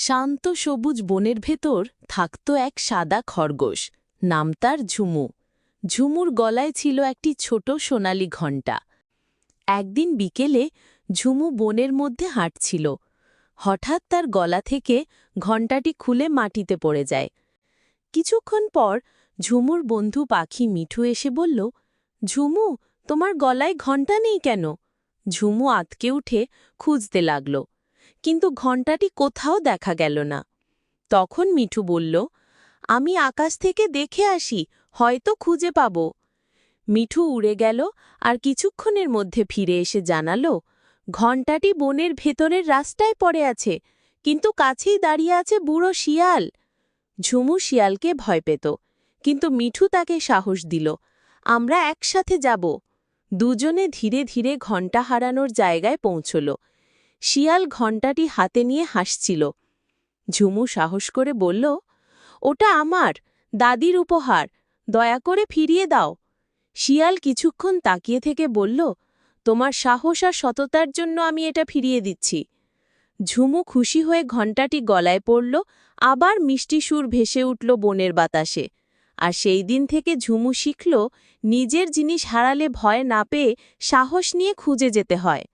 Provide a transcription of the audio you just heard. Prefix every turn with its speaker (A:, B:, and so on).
A: শান্ত সবুজ বনের ভেতর থাকত এক সাদা খরগোশ, নাম তার ঝুমু। ঝুমুর গলায় ছিল একটি ছোট সোনালি ঘণ্টা। একদিন বিকেলে ঝুমু বনের মধ্যে হাঁটছিল। হঠাৎ তার গলা থেকে ঘণ্টাটি খুলে মাটিতে পড়ে যায়। কিছুক্ষণ পর ঝুমুর বন্ধু পাখি মিঠু এসে বলল, ঝুমু, তোমার গলায় ঘণ্টা নেই কেন? ঝুমু আতকে উঠে খুঁজতে লাগল। কিন্তু ঘণ্টাটি কোথাও দেখা গেল না। তখন মিঠু বলল, আমি আকাশ থেকে দেখে আসি, হয়তো খুঁজে পাব। মিঠু উড়ে গেল আর কিছুক্ষণের মধ্যে ফিরে এসে জানালো, ঘণ্টাটি বনের ভেতরের রাস্তায় পড়ে আছে, কিন্তু কাছেই দাঁড়িয়ে আছে বুড়ো শিয়াল। ঝুমু শিয়ালকে ভয় পেত, কিন্তু মিঠু তাকে সাহস দিল, আমরা একসাথে যাব। দুজনে ধীরে ধীরে ঘণ্টা হারানোর জায়গায় পৌঁছল। শিয়াল ঘণ্টাটি হাতে নিয়ে হাসছিল। ঝুমু সাহস করে বলল, ওটা আমার, দাদির উপহার, দয়া করে ফিরিয়ে দাও। শিয়াল কিছুক্ষণ তাকিয়ে থেকে বলল, তোমার সাহস আর সততার জন্য আমি এটা ফিরিয়ে দিচ্ছি। ঝুমু খুশি হয়ে ঘণ্টাটি গলায় পড়ল, আবার মিষ্টি সুর ভেসে উঠল বনের বাতাসে। আর সেই দিন থেকে ঝুমু শিখল, নিজের জিনিস হারালে ভয় না পেয়ে সাহস নিয়ে খুঁজে যেতে হয়।